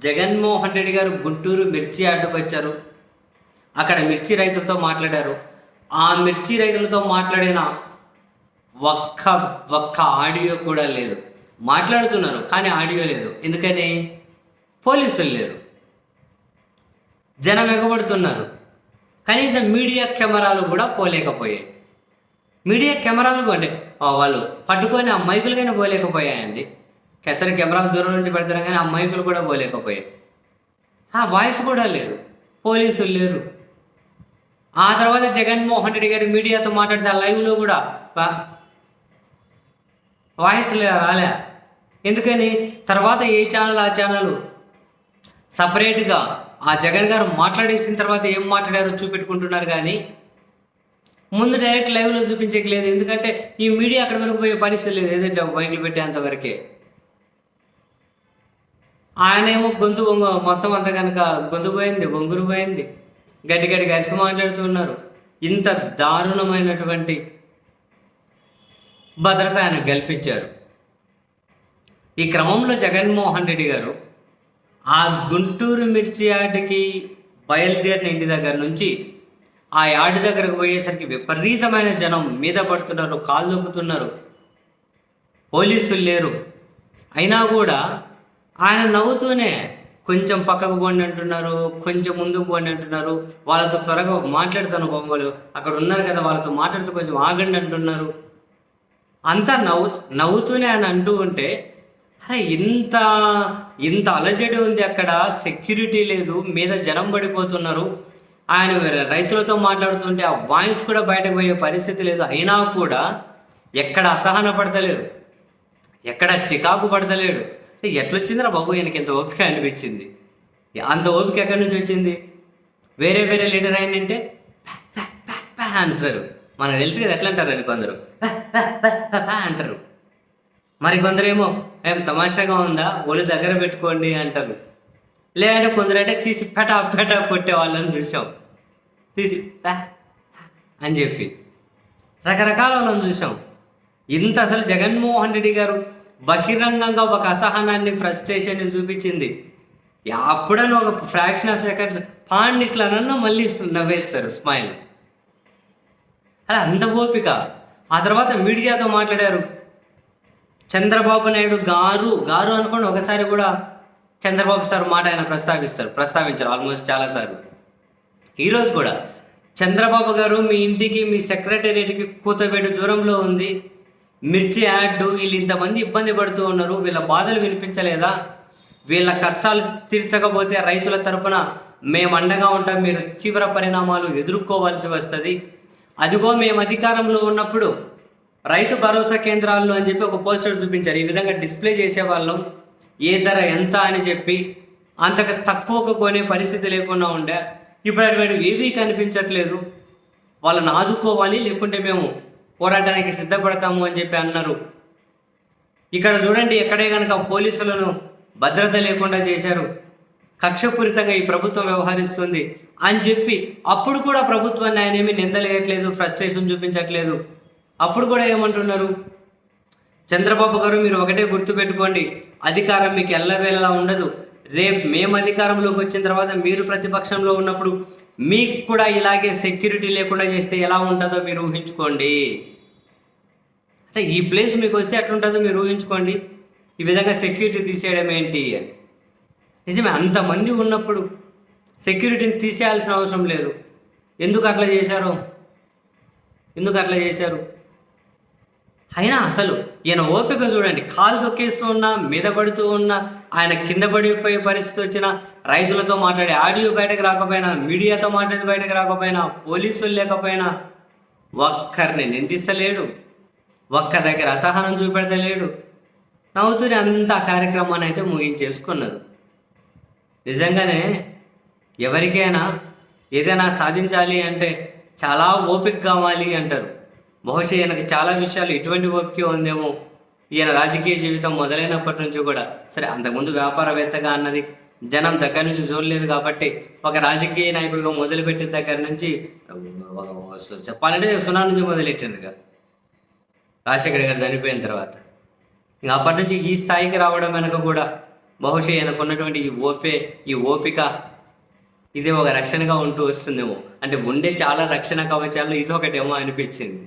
జగన్మోహన్ రెడ్డి గారు గుంటూరు మిర్చి యార్డుకు వచ్చారు. అక్కడ మిర్చి రైతులతో మాట్లాడారు. ఆ మిర్చి రైతులతో మాట్లాడిన ఒక్క ఒక్క ఆడియో కూడా లేదు. మాట్లాడుతున్నారు కానీ ఆడియో లేదు. ఎందుకని? పోలీసులు లేరు. జనం ఎగబడుతున్నారు. కనీసం మీడియా కెమెరాలు కూడా పోలేకపోయాయి. మీడియా కెమెరాలు అంటే వాళ్ళు పట్టుకొని ఆ మైకులుగానే పోలేకపోయాయండి. సరే కెమెరాల దూరం నుంచి పెడతారు కానీ ఆ మైకులు కూడా పోలేకపోయాయి. ఆ వాయిస్ కూడా లేదు. పోలీసులు లేరు. ఆ తర్వాత జగన్మోహన్ రెడ్డి గారు మీడియాతో మాట్లాడితే ఆ లైవ్లో కూడా వాయిస్ రాలే. ఎందుకని? తర్వాత ఏ ఛానల్ ఆ ఛానల్ సపరేట్గా ఆ జగన్ గారు మాట్లాడేసిన తర్వాత ఏం మాట్లాడారో చూపెట్టుకుంటున్నారు కానీ ముందు డైరెక్ట్ లైవ్లో చూపించట్లేదు ఎందుకంటే ఈ మీడియా అక్కడి వరకు పోయే పరిస్థితి లేదు. ఏదైతే బైకులు పెట్టేంత వరకే. ఆయనేమో గొంతు బొంగు మొత్తం అంతా కనుక గొంతు పోయింది బొంగురు పోయింది. గట్టి గట్టి గరిసి మాట్లాడుతున్నారు ఇంత దారుణమైనటువంటి భద్రత ఆయన గల్పించారు ఈ క్రమంలో జగన్మోహన్ రెడ్డి గారు ఆ గుంటూరు మిర్చి యార్డుకి బయలుదేరిన ఇంటి దగ్గర నుంచి ఆ యార్డ్ దగ్గరకు పోయేసరికి విపరీతమైన జనం మీద పడుతున్నారు కాళ్ళు దొక్కుతున్నారు. పోలీసులు లేరు. అయినా కూడా ఆయన నవ్వుతూనే కొంచెం పక్కకు పోండి అంటున్నారు కొంచెం ముందుకు పోండి అంటున్నారు. వాళ్ళతో త్వరగా మాట్లాడుతాను బొమ్మలు. అక్కడ ఉన్నారు కదా వాళ్ళతో మాట్లాడుతూ కొంచెం ఆగండి అంటున్నారు. అంతా నవ్వు నవ్వుతూనే ఆయన అంటూ ఉంటే అరే ఇంత ఇంత అలజడి ఉంది అక్కడ సెక్యూరిటీ లేదు మీద జనం పడిపోతున్నారు. ఆయన రైతులతో మాట్లాడుతుంటే ఆ వాయిస్ కూడా బయటకు పోయే పరిస్థితి లేదు. అయినా కూడా ఎక్కడ అసహన పడతలేదు ఎక్కడ చికాకు పడతలేడు ఎట్లొచ్చిందిరా బాబు? ఈయనకి ఇంత ఓపిక అనిపించింది. అంత ఓపిక ఎక్కడి నుంచి వచ్చింది? వేరే వేరే లీడర్ అయిందంటే అంటారు. మనకు తెలుసు కదా ఎట్లా అంటారు అని కొందరు. అంటారు. మరి కొందరేమో ఏం తమాషాగా ఉందా? ఒళ్ళు దగ్గర పెట్టుకోండి అంటారు. లేదంటే కొందరంటే తీసి పెట పెట కొట్టే వాళ్ళని చూసాం తీసి అని చెప్పి రకరకాల వాళ్ళని చూసాం ఇంత అసలు జగన్మోహన్ రెడ్డి గారు బహిరంగంగా ఒక అసహనాన్ని ఫ్రస్ట్రేషన్ని చూపించింది. అప్పుడని ఒక ఫ్రాక్షన్ ఆఫ్ సెకండ్స్ పాండిట్లనన్నా మళ్ళీ నవ్వేస్తారు స్మైల్ అలా అంత ఓపిక. ఆ తర్వాత మీడియాతో మాట్లాడారు. చంద్రబాబు నాయుడు గారు గారు అనుకోండి ఒకసారి కూడా చంద్రబాబు సార్ మాట ఆయన ప్రస్తావిస్తారు ప్రస్తావించారు ఆల్మోస్ట్ చాలాసార్లు ఈరోజు కూడా చంద్రబాబు గారు మీ ఇంటికి మీ సెక్రటేరియట్కి కూతవేడు దూరంలో ఉంది. మిర్చి యాడ్ వీళ్ళు ఇంతమంది ఇబ్బంది పడుతూ ఉన్నారు వీళ్ళ బాధలు వినిపించలేదా? వీళ్ళ కష్టాలు తీర్చకపోతే రైతుల తరపున మేము అండగా ఉంటాం మీరు తీవ్ర పరిణామాలు ఎదుర్కోవాల్సి వస్తుంది. అదిగో మేము అధికారంలో ఉన్నప్పుడు రైతు భరోసా కేంద్రాల్లో అని చెప్పి ఒక పోస్టర్ చూపించారు. ఈ విధంగా డిస్ప్లే చేసేవాళ్ళం. ఏ ధర ఎంత అని చెప్పి అంతకు తక్కువకు కొనే పరిస్థితి లేకుండా ఉండే. ఇప్పుడు అటువంటి ఏవీ కనిపించట్లేదు. వాళ్ళని ఆదుకోవాలి లేకుంటే మేము పోరాటానికి సిద్ధపడతాము అని చెప్పి అన్నారు. ఇక్కడ చూడండి ఎక్కడే కనుక పోలీసులను భద్రత లేకుండా చేశారు. కక్షపూరితంగా ఈ ప్రభుత్వం వ్యవహరిస్తుంది అని చెప్పి అప్పుడు కూడా ప్రభుత్వాన్ని ఆయన ఏమీ నిందలేయట్లేదు ఫ్రస్ట్రేషన్ చూపించట్లేదు. అప్పుడు కూడా ఏమంటున్నారు? చంద్రబాబు గారు మీరు ఒకటే గుర్తుపెట్టుకోండి అధికారం మీకు ఎల్లవేళలా ఉండదు. రేపు మేము అధికారంలోకి వచ్చిన తర్వాత మీరు ప్రతిపక్షంలో ఉన్నప్పుడు మీకు కూడా ఇలాగే సెక్యూరిటీ లేకుండా చేస్తే ఎలా ఉంటుందో మీరు ఊహించుకోండి. అంటే ఈ ప్లేస్ మీకు వస్తే ఎట్లుంటుందో మీరు ఊహించుకోండి. ఈ విధంగా సెక్యూరిటీ తీసేయడం ఏంటి? నిజమే అంతమంది ఉన్నప్పుడు సెక్యూరిటీని తీసేయాల్సిన అవసరం లేదు. ఎందుకు అట్లా చేశారు? ఎందుకు అట్లా చేశారు? అయినా అసలు ఈయన ఓపిక చూడండి. కాలు తొక్కేస్తూ ఉన్నా మీద పడుతూ ఉన్నా ఆయన కింద పడిపోయే పరిస్థితి వచ్చినా రైతులతో మాట్లాడే ఆడియో బయటకు రాకపోయినా మీడియాతో మాట్లాడి బయటకు రాకపోయినా పోలీసులు లేకపోయినా ఒక్కరిని నిందిస్తలేడు. ఒక్క దగ్గర అసహనం చూపెడతలేడు. నవ్వుతూనే అంత కార్యక్రమాన్ని అయితే ముగించేసుకున్నారు. నిజంగానే ఎవరికైనా ఏదైనా సాధించాలి అంటే చాలా ఓపిక కావాలి అంటారు. బహుశా ఈయనకు చాలా విషయాలు ఎటువంటి ఓపిక ఉందేమో ఈయన రాజకీయ జీవితం మొదలైనప్పటి నుంచి కూడా. సరే అంతకుముందు వ్యాపారవేత్తగా అన్నది జనం దగ్గర నుంచి చూడలేదు కాబట్టి ఒక రాజకీయ నాయకుడిగా మొదలుపెట్టిన దగ్గర నుంచి చెప్పాలంటే సునా నుంచి మొదలెట్టిందిగా. రాజశేఖర్ గారు చనిపోయిన తర్వాత. ఇంకా అప్పటి నుంచి ఈ స్థాయికి రావడం వెనక కూడా బహుశా ఈయనకున్నటువంటి ఈ ఓపే ఈ ఓపిక ఇది ఒక రక్షణగా ఉంటూ వస్తుందేమో. అంటే ఉండే చాలా రక్షణ కవచాల్లో ఇది ఒకటేమో అనిపించింది.